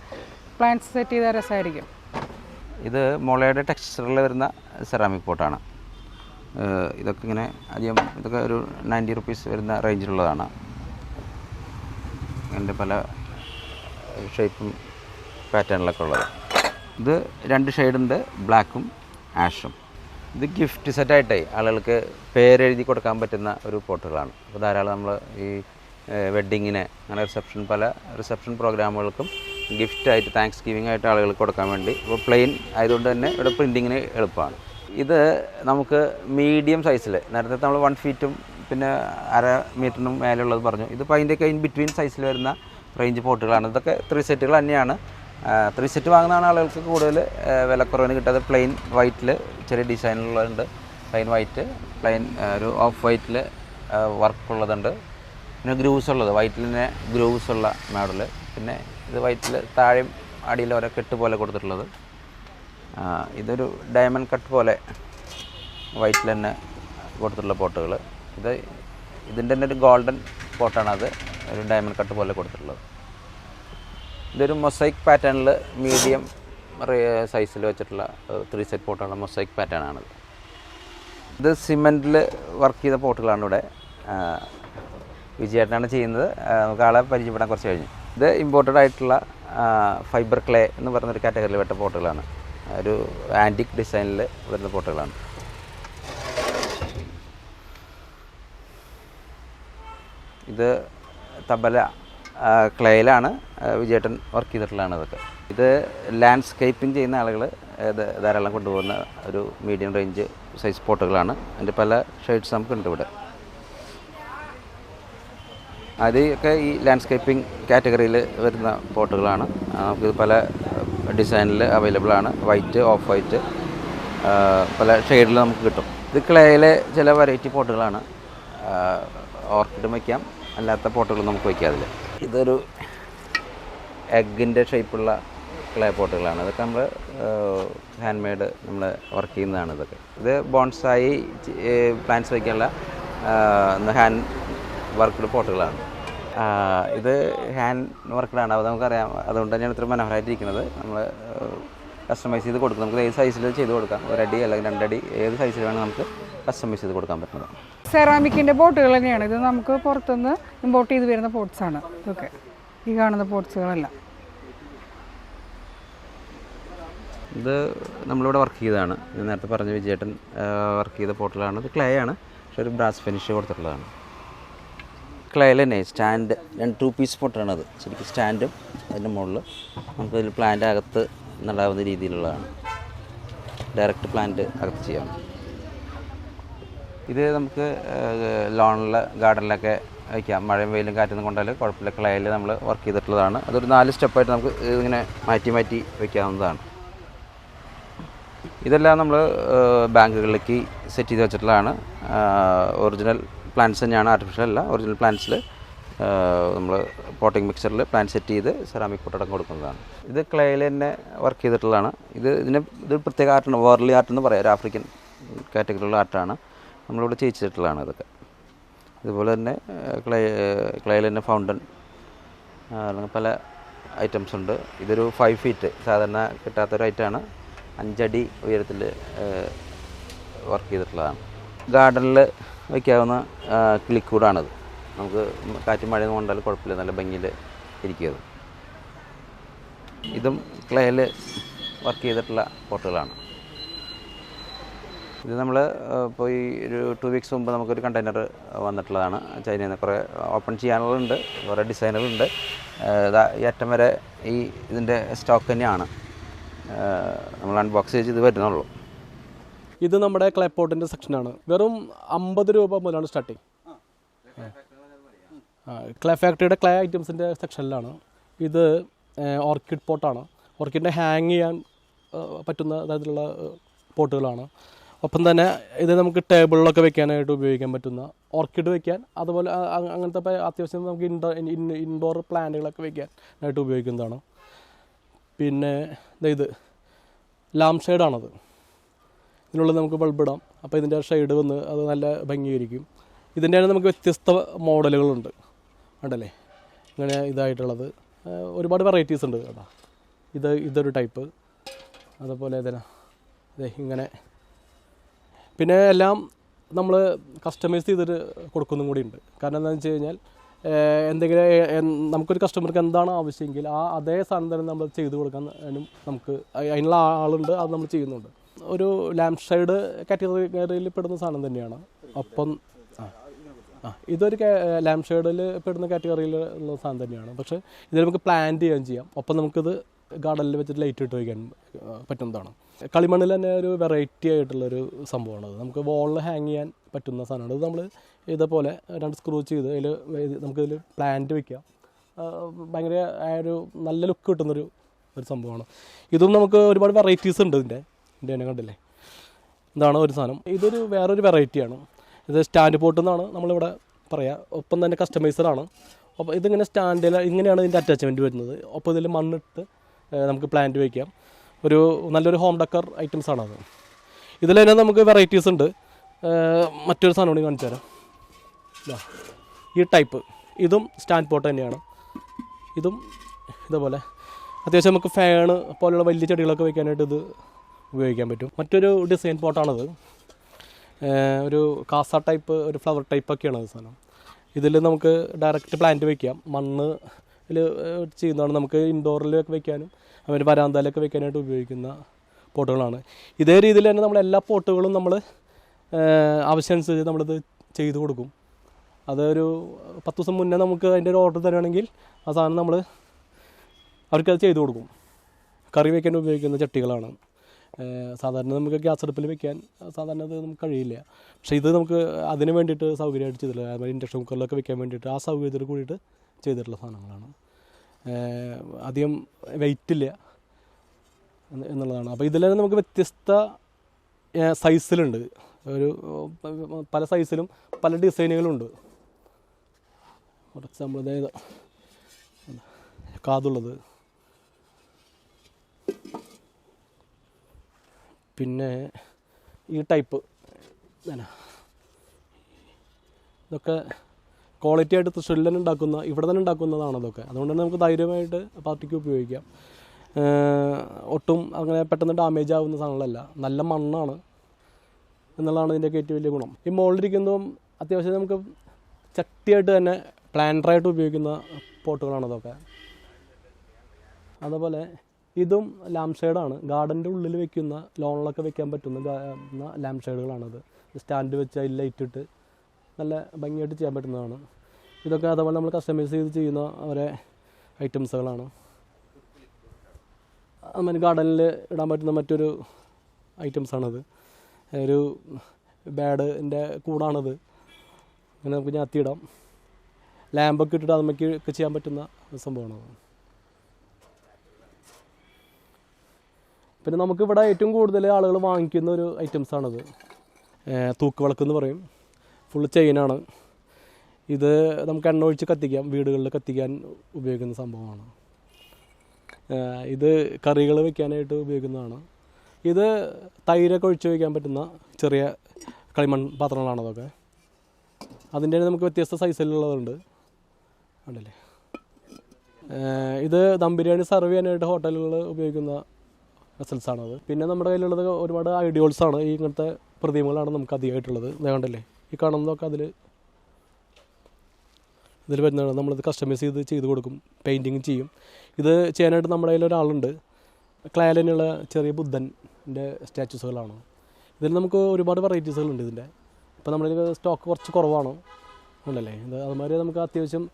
പ്ലാന്റ്സ് സെറ്റ് ചെയ്താൽ രസമായിരിക്കും ഇത് മുളയുടെ ടെക്സ്ചറിൽ വരുന്ന സെറാമിക് പോട്ടാണ് ഇതൊക്കെ ഇങ്ങനെ അധികം ഇതൊക്കെ ഒരു നയന്റി റുപ്പീസ് വരുന്ന റേഞ്ചിലുള്ളതാണ്. അതിന്റെ പല ഷേപ്പും പാറ്റേണിലൊക്കെ ഉള്ളത്. ഇത് രണ്ട് ഷെയ്ഡുണ്ട് ബ്ലാക്കും ആഷും. ഇത് ഗിഫ്റ്റ് സെറ്റായിട്ടേ ആളുകൾക്ക് പേരെഴുതി കൊടുക്കാൻ പറ്റുന്ന ഒരു പോട്ടുകളാണ് അപ്പോൾ ധാരാളം നമ്മൾ ഈ വെഡ്ഡിങ്ങിന് അങ്ങനെ റിസപ്ഷൻ പല റിസപ്ഷൻ പ്രോഗ്രാമുകൾക്കും ഗിഫ്റ്റായിട്ട് താങ്ക്സ് ഗിവിംഗ് ആയിട്ട് ആളുകൾക്ക് കൊടുക്കാൻ വേണ്ടി. ഇപ്പോൾ പ്ലെയിൻ ആയതുകൊണ്ട് തന്നെ ഇവിടെ പ്രിന്റിങ്ങിന് എളുപ്പമാണ്. ഇത് നമുക്ക് മീഡിയം സൈസിൽ നേരത്തെ നമ്മൾ വൺ ഫീറ്റും പിന്നെ അര മീറ്ററിനും മേലുള്ളത് പറഞ്ഞു. ഇതിപ്പോൾ അതിന്റെയൊക്കെ ഇൻ ബിറ്റ്വീൻ സൈസിൽ വരുന്ന റേഞ്ച് പോട്ടുകളാണ് ഇതൊക്കെ ത്രീ സെറ്റുകൾ തന്നെയാണ്. ത്രീ സെറ്റ് വാങ്ങുന്നതാണ് ആളുകൾക്ക് കൂടുതൽ വിലക്കുറവിന് കിട്ടാതെ പ്ലെയിൻ വൈറ്റിൽ ചെറിയ ഡിസൈനുള്ളതുണ്ട് പ്ലെയിൻ വൈറ്റ് പ്ലെയിൻ ഒരു ഓഫ് വൈറ്റിൽ വർക്ക് ഉള്ളതുണ്ട്. പിന്നെ ഗ്രൂവ്സ് ഉള്ളത്. വൈറ്റിൽ തന്നെ ഗ്രൂസ് ഉള്ള മോഡൽ പിന്നെ ഇത് വൈറ്റിൽ താഴെയും അടിയിൽ ഓരോ കെട്ട് പോലെ കൊടുത്തിട്ടുള്ളത്. ഇതൊരു ഡയമണ്ട് കട്ട് പോലെ വൈറ്റിൽ തന്നെ കൊടുത്തിട്ടുള്ള പോട്ടുകൾ ഇത് ഇതിന്റെ തന്നെ ഒരു ഗോൾഡൻ അത്. ഒരു ഡയമണ്ട് കട്ട് പോലെ കൊടുത്തിട്ടുള്ളത്. ഇതൊരു മൊസൈക്ക് പാറ്റേണിൽ മീഡിയം സൈസിൽ വെച്ചിട്ടുള്ള ത്രീ സെറ്റ് പോട്ടാണ് മൊസൈക്ക് പാറ്റേൺ ആണത് ഇത്. സിമെന്റിൽ വർക്ക് ചെയ്ത പോട്ടുകളാണ് ഇവിടെ. വിജയേട്ടനാണ് ചെയ്യുന്നത്. നമുക്ക് ആളെ പരിചയപ്പെടാൻ കുറച്ച് കഴിഞ്ഞു. ഇത് ഇമ്പോർട്ടഡ് ആയിട്ടുള്ള ഫൈബർ ക്ലേ എന്ന് പറയുന്നൊരു കാറ്റഗറിയിൽ പെട്ട പോട്ടുകളാണ്. ഒരു ആന്റിക് ഡിസൈനിൽ വരുന്ന പോട്ടുകളാണ് ഇത് തബല ക്ലേയിലാണ് വിജയേട്ടൻ വർക്ക് ചെയ്തിട്ടുള്ളതാണ് ഇതൊക്കെ. ഇത് ലാൻഡ്സ്കേപ്പിംഗ് ചെയ്യുന്ന ആളുകൾ ധാരാളം കൊണ്ടുപോകുന്ന ഒരു മീഡിയം റേഞ്ച് സൈസ് പോട്ടുകളാണ് അതിന്റെ പല ഷെയ്ഡ്സ് നമുക്കുണ്ട് ഇവിടെ. അതൊക്കെ ഈ ലാൻഡ്സ്കേപ്പിംഗ് കാറ്റഗറിയിൽ വരുന്ന പോട്ടുകളാണ്. നമുക്ക് പല ഡിസൈനിൽ അവൈലബിൾ ആണ്. വൈറ്റ് ഓഫ് വൈറ്റ് പല ഷെയ്ഡിൽ നമുക്ക് കിട്ടും. ഇത് ക്ലേയിലെ ചില വെറൈറ്റി പോട്ടുകളാണ്. ഓർക്കിഡും വയ്ക്കാം അല്ലാത്ത പോട്ടുകൾ നമുക്ക് വയ്ക്കാം അതിൽ ഇതൊരു എഗ്ഗിന്റെ ഷേപ്പുള്ള ക്ലേ പോട്ടുകളാണ്. ഇതൊക്കെ നമ്മൾ ഹാൻഡ് മെയ്ഡ് നമ്മൾ വർക്ക് ചെയ്യുന്നതാണ് ഇതൊക്കെ. ഇത് ബോൺസായി പ്ലാന്റ്സ് വയ്ക്കാനുള്ള ഹാൻഡ് വർക്ക്ഡ് പോട്ടുകളാണ്. ഇത് ഹാൻഡ് വർക്ക്ഡാണ് അത് നമുക്കറിയാം അതുകൊണ്ട് തന്നെയാണ് ഇത്ര മനോഹരമായിട്ടിരിക്കുന്നത് നമ്മൾ കസ്റ്റമൈസ് ചെയ്ത് കൊടുക്കും. നമുക്ക് ഏത് സൈസിൽ ചെയ്ത് കൊടുക്കാം. ഒരടി അല്ലെങ്കിൽ രണ്ടടി ഏത് സൈസിൽ വേണമെങ്കിൽ നമുക്ക് കസ്റ്റമൈസ് ചെയ്ത് കൊടുക്കാൻ പറ്റുന്നത് സെറാമിക്കിന്റെ ബോട്ടുകൾ തന്നെയാണ്. ഇത് നമുക്ക് പുറത്തുനിന്ന് ഇമ്പോർട്ട് ചെയ്ത് വരുന്ന പോട്ട്സ് ആണ്. ഇതൊക്കെ. ഈ കാണുന്ന പോട്ട്സുകളെല്ലാം ഇത് നമ്മളിവിടെ വർക്ക് ചെയ്തതാണ്. ഞാൻ നേരത്തെ പറഞ്ഞ വിജയേട്ടൻ വർക്ക് ചെയ്ത പോർട്ടലാണ് ഇത് ക്ലേ ആണ്. പക്ഷെ ഒരു ബ്രാസ് ഫിനിഷ് കൊടുത്തിട്ടുള്ളതാണ്. തന്നെ സ്റ്റാൻഡ് രണ്ട് ടു പീസ് പോട്ടാണ് അത്. ശരിക്കും സ്റ്റാൻഡും അതിന്റെ മുകളിൽ നമുക്ക് അതിൽ പ്ലാന്റ് അകത്ത് നടാവുന്ന രീതിയിലുള്ളതാണ്. ഡയറക്റ്റ് പ്ലാന്റ് അകത്ത് ചെയ്യാം. ഇത് നമുക്ക് ലോണിലെ ഗാർഡനിലൊക്കെ വയ്ക്കാം. മഴയും വെയിലും കാറ്റൊന്നും കൊണ്ടാൽ കുഴപ്പമില്ല. ക്ലേയിൽ നമ്മൾ വർക്ക് ചെയ്തിട്ടുള്ളതാണ്. അതൊരു നാല് സ്റ്റെപ്പായിട്ട് നമുക്ക് ഇങ്ങനെ മാറ്റി മാറ്റി വയ്ക്കാവുന്നതാണ്. ഇതെല്ലാം നമ്മൾ ബാങ്കുകളിലേക്ക് സെറ്റ് ചെയ്ത് വെച്ചിട്ടുള്ളതാണ്. ഒറിജിനൽ പ്ലാന്റ്സ് തന്നെയാണ് ആർട്ടിഫിഷ്യൽ അല്ല ഒറിജിനൽ പ്ലാന്റ്സിൽ നമ്മൾ പോട്ടിംഗ് മിക്സറിൽ പ്ലാന്റ് സെറ്റ് ചെയ്ത് സെറാമിക് പൊട്ടടം കൊടുക്കുന്നതാണ്. ഇത് ക്ലേയിൽ തന്നെ വർക്ക് ചെയ്തിട്ടുള്ളതാണ്. ഇത് ഇതിന് ഇത് പ്രത്യേക ആർട്ടാണ് വേർലി ആർട്ട് എന്ന് പറയാം ഒരു ആഫ്രിക്കൻ കാറ്റഗറിയിലുള്ള ആർട്ടാണ് നമ്മളിവിടെ ചെയ്യിച്ചിട്ടുള്ളതാണ് ഇതൊക്കെ. ഇതുപോലെ തന്നെ ക്ലേ ക്ലേയിൽ തന്നെ ഫൗണ്ടൻ അല്ലെങ്കിൽ പല ഐറ്റംസ് ഉണ്ട്. ഇതൊരു ഫൈവ് ഫീറ്റ് സാധാരണ കിട്ടാത്തൊരു ഐറ്റമാണ് അഞ്ചടി ഉയരത്തിൽ വർക്ക് ചെയ്തിട്ടുള്ളതാണ്. ഗാർഡനിൽ വയ്ക്കാവുന്ന കിളിക്കൂടാണത്. നമുക്ക് കാറ്റ് മഴയൊന്നും കൊണ്ടാൽ കുഴപ്പമില്ല. നല്ല ഭംഗിയിൽ ഇരിക്കുന്നത് ഇതും ക്ലേയിൽ വർക്ക് ചെയ്തിട്ടുള്ള പോട്ടുകളാണ്. ഇത് നമ്മൾ ഇപ്പോൾ ഈ ഒരു ടു വീക്സ് മുമ്പ് നമുക്കൊരു കണ്ടെയ്നർ വന്നിട്ടുള്ളതാണ്. ചൈനയിൽ നിന്ന് കുറേ ഓപ്പൺ ചെയ്യാനുള്ളതുണ്ട്. കുറേ ഡിസൈനുകളുണ്ട് ഈ അറ്റം വരെ ഈ ഇതിന്റെ സ്റ്റോക്ക് തന്നെയാണ്. നമ്മൾ അൺബോക്സ് ചെയ്ത് ഇത് വരുന്നുള്ളൂ. ഇത് നമ്മുടെ ക്ലേപ്പോട്ടിന്റെ സെക്ഷനാണ് വെറും അമ്പത് രൂപ മുതലാണ് സ്റ്റാർട്ടിങ് ക്ലേ ഫാക്ടറിയുടെ ക്ലേ ഐറ്റംസിന്റെ സെക്ഷനിലാണ് ഇത് ഓർക്കിഡ് പോട്ടാണ് ഓർക്കിഡിനെ ഹാങ് ചെയ്യാൻ പറ്റുന്ന തരത്തിലുള്ള പോട്ടുകളാണ് ഒപ്പം തന്നെ ഇത് നമുക്ക് ടേബിളിലൊക്കെ വെക്കാനായിട്ട് ഉപയോഗിക്കാൻ പറ്റുന്ന ഓർക്കിഡ് വെക്കാൻ അതുപോലെ അങ്ങനത്തെ അത്യാവശ്യം നമുക്ക് ഇൻഡോർ ഇൻഡോർ പ്ലാന്റുകളൊക്കെ വെക്കാനായിട്ട് ഉപയോഗിക്കുന്നതാണ്. പിന്നെ ഇത് ലാം ഷെയ്ഡാണത് ഇതിനുള്ളിൽ നമുക്ക് ബൾബ് ഇടാം. അപ്പോൾ ഇതിന്റെ ഷെയ്ഡ് വന്ന് അത് നല്ല ഭംഗിയായിരിക്കും. ഇതിന്റെ നമുക്ക് വ്യത്യസ്ത മോഡലുകളുണ്ട്. ഉണ്ടല്ലേ ഇങ്ങനെ ഇതായിട്ടുള്ളത്. ഒരുപാട് വെറൈറ്റീസ് ഉണ്ട് കേട്ടോ. ഇത് ഇതൊരു ടൈപ്പ് അതുപോലെ ഇതിനാ അതെ ഇങ്ങനെ. പിന്നെ എല്ലാം നമ്മൾ കസ്റ്റമൈസ് ചെയ്തിട്ട് കൊടുക്കുന്നതും കൂടി ഉണ്ട്. കാരണം എന്താണെന്ന് വെച്ച് കഴിഞ്ഞാൽ എന്തെങ്കിലും നമുക്കൊരു കസ്റ്റമർക്ക് എന്താണ് ആവശ്യമെങ്കിൽ ആ അതേ സാധനം തന്നെ നമ്മൾ ചെയ്ത് കൊടുക്കാനും നമുക്ക് അതിനുള്ള ആളുണ്ട് അത് നമ്മൾ ചെയ്യുന്നുണ്ട്. ഒരു ലാംപ് ഷൈഡ് കാറ്റഗറിയിൽ പെടുന്ന സാധനം തന്നെയാണ്. ഒപ്പം ആ ഇതൊരു ലാംപ് ഷെയ്ഡിൽ പെടുന്ന കാറ്റഗറിയിൽ ഉള്ള സാധനം തന്നെയാണ്. പക്ഷേ ഇതിൽ നമുക്ക് പ്ലാൻ ചെയ്യാൻ ചെയ്യാം. ഒപ്പം നമുക്കിത് ഗാർഡനിൽ വെച്ചിട്ട് ലൈറ്റ് ഇട്ട് വയ്ക്കാൻ പറ്റുന്നതാണ്. കളിമണ്ണിൽ തന്നെ ഒരു വെറൈറ്റി ആയിട്ടുള്ളൊരു സംഭവമാണ് അത്. നമുക്ക് വോളിൽ ഹാങ് ചെയ്യാൻ പറ്റുന്ന സാധനമാണ്. ഇത് നമ്മൾ ഇതേപോലെ രണ്ട് സ്ക്രൂ ചെയ്ത് അതിൽ നമുക്കിതിൽ പ്ലാന്റ് വയ്ക്കാം ഭയങ്കര ഒരു നല്ല ലുക്ക് കിട്ടുന്നൊരു ഒരു സംഭവമാണ്. ഇതും നമുക്ക് ഒരുപാട് വെറൈറ്റീസ് ഉണ്ട് ഇതിന്റെ ഇതിന്റെ തന്നെ കണ്ടില്ലേ? ഇതാണ് ഒരു സാധനം. ഇതൊരു വേറൊരു വെറൈറ്റിയാണ് ഇത് സ്റ്റാൻഡ് പോട്ട് എന്നാണ് നമ്മളിവിടെ പറയുക ഒപ്പം തന്നെ കസ്റ്റമൈസറാണ് അപ്പോൾ ഇതിങ്ങനെ സ്റ്റാൻഡിൽ ഇങ്ങനെയാണ് ഇതിന്റെ അറ്റാച്ച്മെന്റ് വരുന്നത്. ഒപ്പം ഇതിൽ മണ്ണിട്ട് നമുക്ക് പ്ലാന്റ് വയ്ക്കാം ഒരു നല്ലൊരു ഹോം ഡക്കർ ഐറ്റംസ് ആണ് ഇതിൽ തന്നെ നമുക്ക് വെറൈറ്റീസ് ഉണ്ട്. മറ്റൊരു സാധനം കൂടി കാണിച്ചു തരാം. ഈ ടൈപ്പ് ഇതും സ്റ്റാൻഡ് പോട്ട് തന്നെയാണ്. ഇതും ഇതേപോലെ. അത്യാവശ്യം നമുക്ക് ഫാൻ പോലെയുള്ള വലിയ ചെടികളൊക്കെ വയ്ക്കാനായിട്ട് ഇത് ഉപയോഗിക്കാൻ പറ്റും. മറ്റൊരു ഡിസൈൻ പോട്ടാണത് ഒരു കാസ ടൈപ്പ് ഒരു ഫ്ലവർ ടൈപ്പൊക്കെയാണ് അത് സാധനം. ഇതിൽ നമുക്ക് ഡയറക്റ്റ് പ്ലാന്റ് വെക്കാം. മണ്ണ് ചെയ്യുന്നതാണ് നമുക്ക് ഇൻഡോറിലൊക്കെ വെക്കാനും അവർ വരാന്തയിലൊക്കെ വെക്കാനായിട്ട് ഉപയോഗിക്കുന്ന പോട്ടുകളാണ്. ഇതേ രീതിയിൽ തന്നെ നമ്മൾ എല്ലാ പോട്ടുകളും നമ്മൾ ആവശ്യമനുസരിച്ച് നമ്മളിത് ചെയ്തു കൊടുക്കും. അതൊരു പത്ത് ദിവസം മുന്നേ നമുക്ക് അതിന്റെ ഒരു ഓർഡർ തരുവാണെങ്കിൽ ആ സാധനം നമ്മൾ അവർക്കത് ചെയ്തു കൊടുക്കും. കറി വയ്ക്കാൻ ഉപയോഗിക്കുന്ന ചട്ടികളാണ്. സാധാരണ നമുക്ക് ഗ്യാസ് അടുപ്പിൽ വെക്കാൻ സാധാരണ അത് നമുക്ക് കഴിയില്ല. പക്ഷേ ഇത് നമുക്ക് അതിന് വേണ്ടിയിട്ട് സൗകര്യമായിട്ട് ചെയ്തിട്ടുള്ള ഇൻഡക്ഷൻ കുക്കറിലൊക്കെ വെക്കാൻ വേണ്ടിയിട്ട് ആ സൗകര്യത്തിൽ കൂടിയിട്ട് ചെയ്തിട്ടുള്ള സാധനങ്ങളാണ്. അധികം വെയിറ്റ് ഇല്ല എന്നുള്ളതാണ്. അപ്പോൾ ഇതിൽ നമുക്ക് വ്യത്യസ്ത സൈസിലുണ്ട് ഒരു പല സൈസിലും പല ഡിസൈനുകളുണ്ട് ഫോർ എക്സാമ്പിൾ അതായത് കാതുള്ളത്. പിന്നെ ഈ ടൈപ്പ്. ഇതൊക്കെ ക്വാളിറ്റി ആയിട്ട് തൃശ്ശൂരിൽ തന്നെ ഉണ്ടാക്കുന്ന ഇവിടെ തന്നെ ഉണ്ടാക്കുന്നതാണ് അതൊക്കെ അതുകൊണ്ട് തന്നെ നമുക്ക് ധൈര്യമായിട്ട് പാർട്ടിക്ക് ഉപയോഗിക്കാം. ഒട്ടും അങ്ങനെ പെട്ടെന്ന് ഡാമേജ് ആവുന്ന സാധനങ്ങളല്ല. നല്ല മണ്ണാണ് എന്നുള്ളതാണ് ഇതിന്റെയൊക്കെ ഏറ്റവും വലിയ ഗുണം. ഈ മുകളിലിരിക്കുന്നതും അത്യാവശ്യം നമുക്ക് ചട്ടിയായിട്ട് തന്നെ പ്ലാന്ററായിട്ട് ഉപയോഗിക്കുന്ന പോട്ടുകളാണ് അതൊക്കെ അതുപോലെ ഇതും ലാംപ് ഷെയ്ഡാണ് ഗാർഡന്റെ ഉള്ളിൽ വെക്കുന്ന ലോണിലൊക്കെ വെക്കാൻ പറ്റുന്ന ഗാ- ലാംപ് ഷെയ്ഡുകളാണത് സ്റ്റാൻഡ് വെച്ച് അതിൽ ലൈറ്റിട്ട് നല്ല ഭംഗിയായിട്ട് ചെയ്യാൻ പറ്റുന്നതാണ്. ഇതൊക്കെ അതുപോലെ നമ്മൾ കസ്റ്റമൈസ് ചെയ്ത് ചെയ്യുന്ന ഓരോ ഐറ്റംസുകളാണ് അതുപോലെ ഗാർഡനിൽ ഇടാൻ പറ്റുന്ന മറ്റൊരു ഐറ്റംസാണത് ഒരു ബാഡിന്റെ കൂടാണത്. അങ്ങനെ നമുക്ക് ഞാത്തിയിടാം ലാമ്പൊക്കെ ഇട്ടിട്ട് അതുമ്മയ്ക്ക് ഒക്കെ ചെയ്യാൻ പറ്റുന്ന ഒരു പിന്നെ നമുക്കിവിടെ ഏറ്റവും കൂടുതൽ ആളുകൾ വാങ്ങിക്കുന്ന ഒരു ഐറ്റംസ് ആണത്. തൂക്കുവിളക്ക് എന്ന് പറയും. ഫുൾ ചെയിനാണ് ഇത് നമുക്ക് എണ്ണ ഒഴിച്ച് കത്തിക്കാം. വീടുകളിൽ കത്തിക്കാൻ ഉപയോഗിക്കുന്ന സംഭവമാണ്. ഇത് കറികൾ വെക്കാനായിട്ട് ഉപയോഗിക്കുന്നതാണ്. ഇത് തൈരൊക്കെ ഒഴിച്ച് വയ്ക്കാൻ പറ്റുന്ന ചെറിയ കളിമൺ പാത്രങ്ങളാണ് അതൊക്കെ. അതിന്റെ നമുക്ക് വ്യത്യസ്ത സൈസിലുള്ളതുണ്ട് ഉണ്ടല്ലേ ഇത് ദം ബിരിയാണി സർവ് ചെയ്യാനായിട്ട് ഹോട്ടലുകൾ ഉപയോഗിക്കുന്ന വെസൽസ് ആണത്. പിന്നെ നമ്മുടെ കയ്യിലുള്ളത് ഒരുപാട് ഐഡിയോൾസ് ആണ്. ഈ ഇങ്ങനത്തെ പ്രതിമകളാണ് നമുക്ക് അധികമായിട്ടുള്ളത്. കണ്ടല്ലേ? ഈ കാണുന്നതൊക്കെ അതിൽ ഇതിൽ വരുന്നതാണ്. നമ്മളിത് കസ്റ്റമൈസ് ചെയ്ത് ചെയ്ത് കൊടുക്കും. പെയിന്റിങ് ചെയ്യും. ഇത് ചെയ്യാനായിട്ട് നമ്മുടെ കയ്യിൽ ഒരാളുണ്ട്. ക്ലാലിനുള്ള ചെറിയ ബുദ്ധന്റെ സ്റ്റാച്യൂസുകളാണ് ഇതിൽ നമുക്ക് ഒരുപാട് വെറൈറ്റീസുകളുണ്ട് ഇതിന്റെ. ഇപ്പോൾ നമ്മുടെ സ്റ്റോക്ക് കുറച്ച് കുറവാണ്. ഉണ്ടല്ലേ? ഇത് അതുമാതിരി നമുക്ക് അത്യാവശ്യം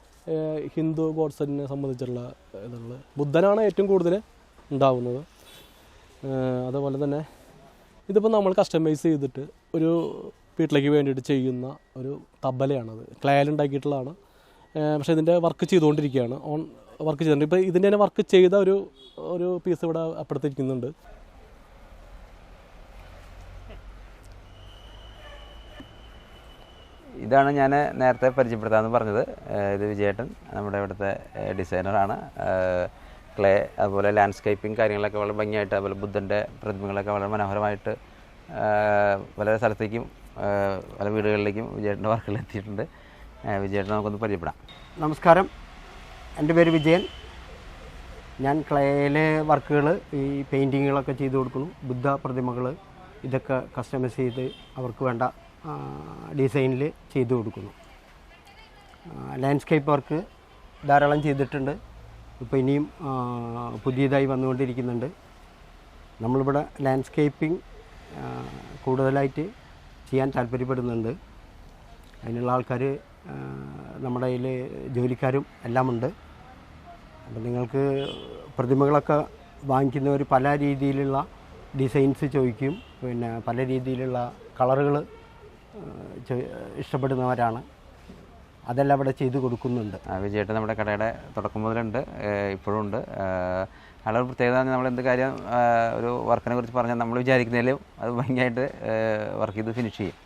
ഹിന്ദു ഗോഡ്സിനെ സംബന്ധിച്ചുള്ള ഇതുള്ളത് ബുദ്ധനാണ് ഏറ്റവും കൂടുതൽ ഉണ്ടാവുന്നത്. അതുപോലെ തന്നെ ഇതിപ്പോൾ നമ്മൾ കസ്റ്റമൈസ് ചെയ്തിട്ട് ഒരു വീട്ടിലേക്ക് വേണ്ടിയിട്ട് ചെയ്യുന്ന ഒരു തബലയാണത്. ഏഹ് പക്ഷേ ഇതിന്റെ വർക്ക് ചെയ്തുകൊണ്ടിരിക്കുകയാണ്. ഓൺ വർക്ക് ചെയ്തിട്ടുണ്ട്. ഇപ്പോൾ ഇതിന്റെ തന്നെ വർക്ക് ചെയ്ത ഒരു ഒരു പീസ് ഇവിടെ അപ്പുറത്തിരിക്കുന്നുണ്ട്. ഇതാണ് ഞാൻ നേരത്തെ പരിചയപ്പെടുത്താമെന്ന് പറഞ്ഞത്. ഇത് വിജയേട്ടൻ നമ്മുടെ ഇവിടുത്തെ ഡിസൈനറാണ് ക്ലേ അതുപോലെ ലാൻഡ്സ്കേപ്പിംഗ് കാര്യങ്ങളൊക്കെ വളരെ ഭംഗിയായിട്ട് അതുപോലെ ബുദ്ധന്റെ പ്രതിമകളൊക്കെ വളരെ മനോഹരമായിട്ട് പല സ്ഥലത്തേക്കും പല വീടുകളിലേക്കും വിജയേട്ടന്റെ വർക്കുകൾ എത്തിയിട്ടുണ്ട്. ഏഹ് വിജയേട്ടനെ നമുക്കൊന്ന് പരിചയപ്പെടാം. നമസ്കാരം. എന്റെ പേര് വിജയൻ. ഞാൻ ക്ലേയിലെ വർക്കുകൾ ഈ പെയിന്റിങ്ങുകളൊക്കെ ചെയ്തു കൊടുക്കുന്നു. ബുദ്ധ പ്രതിമകൾ ഇതൊക്കെ കസ്റ്റമൈസ് ചെയ്ത് അവർക്ക് വേണ്ട ഡിസൈനിൽ ചെയ്തു കൊടുക്കുന്നു. ലാൻഡ്സ്കേപ്പ് വർക്ക് ധാരാളം ചെയ്തിട്ടുണ്ട്. ഇപ്പോൾ ഇനിയും പുതിയതായി വന്നുകൊണ്ടിരിക്കുന്നുണ്ട്. നമ്മളിവിടെ ലാൻഡ്സ്കേപ്പിംഗ് കൂടുതലായിട്ട് ചെയ്യാൻ താല്പര്യപ്പെടുന്നുണ്ട്. അതിനുള്ള ആൾക്കാർ നമ്മുടെ കയ്യിൽ ജോലിക്കാരും എല്ലാം ഉണ്ട് അപ്പം നിങ്ങൾക്ക് പ്രതിമകളൊക്കെ വാങ്ങിക്കുന്നവർ പല രീതിയിലുള്ള ഡിസൈൻസ് ചോദിക്കും. പിന്നെ പല രീതിയിലുള്ള കളറുകൾ ഇഷ്ടപ്പെടുന്നവരാണ്. അതെല്ലാം അവിടെ ചെയ്തു കൊടുക്കുന്നുണ്ട്. വിജയേട്ടൻ നമ്മുടെ കടയുടെ തുടക്കം മുതലുണ്ട് ഇപ്പോഴും ഉണ്ട്. അയാളുടെ ഒരു പ്രത്യേകത നമ്മൾ എന്ത് കാര്യം ഒരു വർക്കിനെ കുറിച്ച് പറഞ്ഞാൽ നമ്മൾ വിചാരിക്കുന്നതിലും അത് ഭംഗിയായിട്ട് വർക്ക് ചെയ്ത് ഫിനിഷ് ചെയ്യും.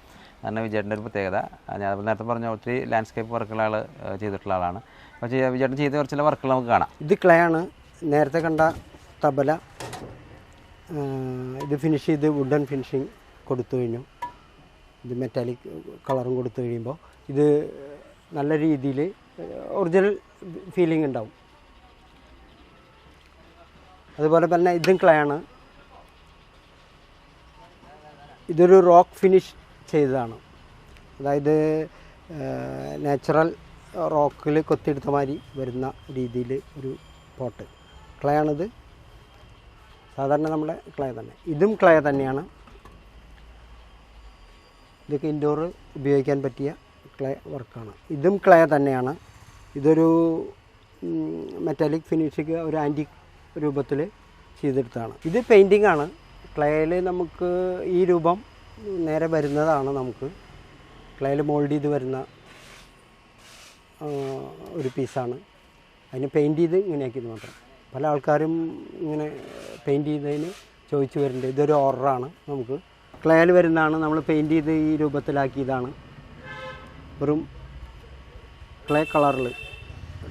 അതാണ് വിജയേട്ടന്റെ ഒരു പ്രത്യേകത. ഞാൻ നേരത്തെ പറഞ്ഞ ഒത്തിരി ലാൻഡ്സ്കേപ്പ് വർക്കുകൾ ആൾ ചെയ്തിട്ടുള്ള ആളാണ്. പക്ഷേ വിജയേട്ടൻ ചെയ്ത കുറച്ചുള്ള വർക്കുകൾ നമുക്ക് കാണാം. ഇത് ക്ലേ ആണ്. നേരത്തെ കണ്ട തബല ഇത് ഫിനിഷ് ചെയ്ത് വുഡൻ ഫിനിഷിങ് കൊടുത്തു കഴിഞ്ഞു. ഇത് മെറ്റാലിക് കളറും കൊടുത്തു കഴിയുമ്പോൾ. ഇത് നല്ല രീതിയിൽ ഒറിജിനൽ ഫീലിംഗ് ഉണ്ടാവും. അതുപോലെ തന്നെ ഇതും ക്ലയാണ് ഇതൊരു റോക്ക് ഫിനിഷ് ചെയ്തതാണ്. അതായത് നാച്ചുറൽ റോക്കിൽ കൊത്തിയെടുത്ത മാതിരി വരുന്ന രീതിയിൽ ഒരു പോട്ട് ക്ലയാണിത് സാധാരണ നമ്മുടെ ക്ലയ തന്നെ. ഇതും ക്ലയ തന്നെയാണ്. ഇതൊക്കെ ഇൻഡോർ ഉപയോഗിക്കാൻ പറ്റിയ ക്ലേ വർക്കാണ് ഇതും ക്ലേ തന്നെയാണ്. ഇതൊരു മെറ്റാലിക് ഫിനിഷിങ് ഒരു ആന്റി രൂപത്തിൽ ചെയ്തെടുത്തതാണ്. ഇത് പെയിന്റിംഗ് ആണ്. ക്ലേയിൽ നമുക്ക് ഈ രൂപം നേരെ വരുന്നതാണ് നമുക്ക്. ക്ലേയിൽ മോൾഡ് ചെയ്ത് വരുന്ന ഒരു പീസാണ് അതിന് പെയിന്റ് ചെയ്ത് ഇങ്ങനെയാക്കിയത് മാത്രം. പല ആൾക്കാരും ഇങ്ങനെ പെയിന്റ് ചെയ്തതിന് ചോദിച്ചു വരുന്നുണ്ട്. ഇതൊരു ഓർഡറാണ് നമുക്ക്. ക്ലേയിൽ വരുന്നതാണ് നമ്മൾ പെയിന്റ് ചെയ്ത് ഈ രൂപത്തിലാക്കിയതാണ്. വെറും ക്ലേ കളറിൽ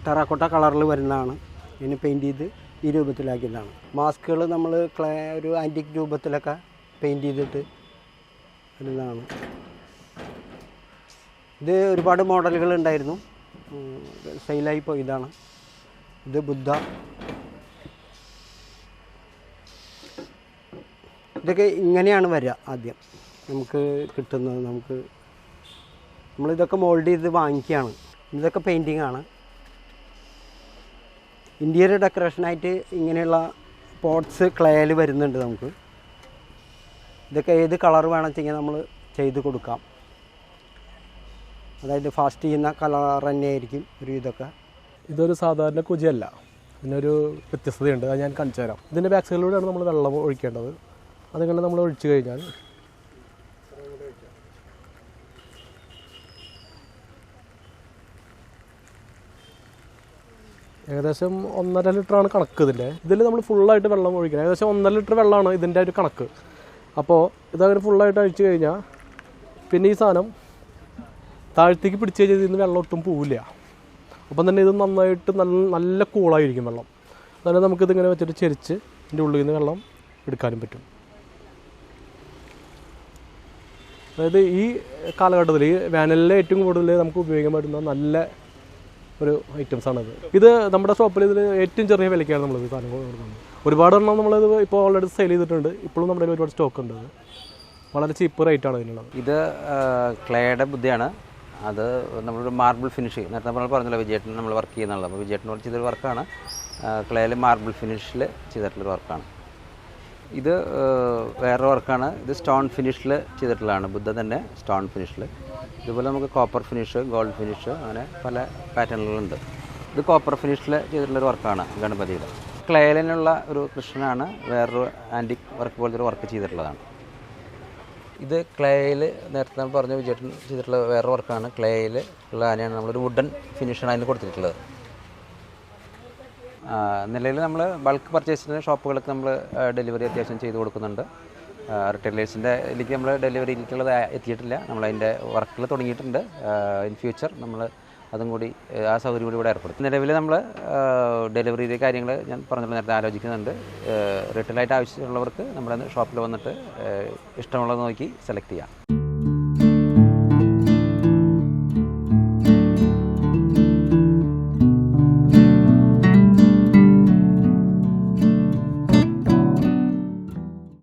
ടെറാക്കോട്ട കളറിൽ വരുന്നതാണ്. ഇതിന് പെയിന്റ് ചെയ്ത് ഈ രൂപത്തിലാക്കിയതാണ്. മാസ്കുകൾ നമ്മൾ ക്ലേ ഒരു ആന്റിക് രൂപത്തിലൊക്കെ പെയിന്റ് ചെയ്തിട്ട് വരുന്നതാണ്. ഇത് ഒരുപാട് മോഡലുകൾ ഉണ്ടായിരുന്നു. സെയിലായി പോയതാണ്. ഇത് ബുദ്ധ. ഇതൊക്കെ ഇങ്ങനെയാണ് വരിക ആദ്യം. നമുക്ക് കിട്ടുന്നത്. നമുക്ക് നമ്മളിതൊക്കെ മോൾഡ് ചെയ്ത് വാങ്ങിക്കുകയാണ്. ഇതൊക്കെ പെയിന്റിംഗ് ആണ്. ഇന്റീരിയർ ഡെക്കറേഷനായിട്ട് ഇങ്ങനെയുള്ള പോട്ട്സ് ക്ലേയിൽ വരുന്നുണ്ട് നമുക്ക്. ഇതൊക്കെ ഏത് കളർ വേണമെന്ന് വെച്ചെങ്കിൽ നമ്മൾ ചെയ്ത് കൊടുക്കാം. അതായത് ഫാസ്റ്റ് ചെയ്യുന്ന കളർ തന്നെയായിരിക്കും ഒരു ഇതൊക്കെ. ഇതൊരു സാധാരണ കുജിയല്ല ഇതിനൊരു വ്യത്യസ്തതയുണ്ട്. അത് ഞാൻ കാണിച്ചു തരാം ഇതിന്റെ ബാക്ക് സൈഡിലൂടെയാണ് നമ്മൾ വെള്ളം ഒഴിക്കേണ്ടത്. അതുകൊണ്ട് നമ്മൾ ഒഴിച്ചു കഴിഞ്ഞാൽ ഏകദേശം ഒന്നര ലിറ്ററാണ് കണക്ക് ഇതിന്റെ ഇതിൽ നമ്മൾ ഫുള്ളായിട്ട് വെള്ളം ഒഴിക്കണം. ഏകദേശം ഒന്നര ലിറ്റർ വെള്ളമാണ് ഇതിന്റെ ഒരു കണക്ക്. അപ്പോൾ ഇതങ്ങനെ ഫുള്ളായിട്ട് അഴിച്ചു കഴിഞ്ഞാൽ പിന്നെ ഈ സാധനം താഴത്തേക്ക് പിടിച്ച് കഴിഞ്ഞാൽ ഇതിൽ നിന്ന് വെള്ളം ഒട്ടും പോവില്ല. അപ്പം തന്നെ ഇത് നന്നായിട്ട് നല്ല നല്ല കൂളായിരിക്കും വെള്ളം. അതായത് നമുക്കിതിങ്ങനെ വെച്ചിട്ട് ചെരിച്ച് ഇതിന്റെ ഉള്ളിൽ നിന്ന് വെള്ളം എടുക്കാനും പറ്റും. അതായത് ഈ കാലഘട്ടത്തിൽ ഈ വേനലിൽ ഏറ്റവും കൂടുതൽ നമുക്ക് ഉപയോഗിക്കാൻ പറ്റുന്ന നല്ല ഒരു ഐറ്റംസ് ആണിത്. ഇത് നമ്മുടെ ഷോപ്പിൽ ഇതിൽ ഏറ്റവും ചെറിയ വിലയ്ക്കാണ് നമ്മളിത് സാധനം കൊടുക്കുന്നത്. ഒരുപാട് എണ്ണം നമ്മളിത് ഇപ്പോൾ ഓൾറെഡി സെയിൽ ചെയ്തിട്ടുണ്ട്. ഇപ്പോഴും നമ്മുടെ ഒരുപാട് സ്റ്റോക്ക് ഉണ്ട്. വളരെ ചീപ്പ് റേറ്റാണ് ഇതിനുള്ളത്. ഇത് ക്ലേയുടെ ബുദ്ധിയാണ്. അത് നമ്മളൊരു മാർബിൾ ഫിനിഷ് നേരത്തെ നമ്മൾ പറഞ്ഞല്ലോ വിജയേട്ടൻ നമ്മൾ വർക്ക് ചെയ്യുന്നുള്ളത്. അപ്പോൾ വിജയേട്ടനോട് ചെയ്തൊരു വർക്കാണ് ക്ലേയിൽ മാർബിൾ ഫിനിഷിൽ ചെയ്തിട്ടുള്ളൊരു വർക്കാണ് ഇത് വേറെ വർക്കാണ് ഇത് സ്റ്റോൺ ഫിനിഷിൽ ചെയ്തിട്ടുള്ളതാണ്. ബുദ്ധ തന്നെ സ്റ്റോൺ ഫിനിഷിൽ ഇതുപോലെ നമുക്ക് കോപ്പർ ഫിനിഷ് ഗോൾഡ് ഫിനിഷ് അങ്ങനെ പല പാറ്റേണുകളുണ്ട് ഇത് കോപ്പർ ഫിനിഷിൽ ചെയ്തിട്ടുള്ളൊരു വർക്കാണ് ഗണപതിയുടെ. ക്ലേലിനുള്ള ഒരു കൃഷ്ണനാണ് വേറൊരു ആന്റിക് വർക്ക് പോലത്തെ ഒരു വർക്ക് ചെയ്തിട്ടുള്ളതാണ്. ഇത് ക്ലേയിൽ നേരത്തെ നമ്മൾ പറഞ്ഞ വിജയേട്ടൻ ചെയ്തിട്ടുള്ള വേറെ വർക്കാണ് ക്ലേയിൽ ഉള്ള ആനയാണ് നമ്മളൊരു വുഡൻ ഫിനിഷാണ് അതിന് കൊടുത്തിട്ടുള്ളത്. നിലവിൽ നമ്മൾ ബൾക്ക് പർച്ചേസിന് ഷോപ്പുകൾക്ക് നമ്മൾ ഡെലിവറി അത്യാവശ്യം ചെയ്ത് കൊടുക്കുന്നുണ്ട്. റിറ്റൈലേഴ്സിന്റെ ഇതിലേക്ക് നമ്മൾ ഡെലിവറി ഡെലിവറിയിലേക്കുള്ളത് എത്തിയിട്ടില്ല. നമ്മളതിന്റെ വർക്കിൽ തുടങ്ങിയിട്ടുണ്ട്. ഇൻ ഫ്യൂച്ചർ നമ്മൾ അതും കൂടി ആ, സൗകര്യം കൂടി ഇവിടെ ഏർപ്പെടുത്തും. നിലവിൽ നമ്മൾ ഡെലിവറി കാര്യങ്ങൾ ഞാൻ പറഞ്ഞല്ലോ നേരത്തെ ആലോചിക്കുന്നുണ്ട്. ആയിട്ട് ആവശ്യമുള്ളവർക്ക് നമ്മുടെ ഷോപ്പിൽ വന്നിട്ട് ഇഷ്ടമുള്ളത് നോക്കി സെലക്ട് ചെയ്യാം.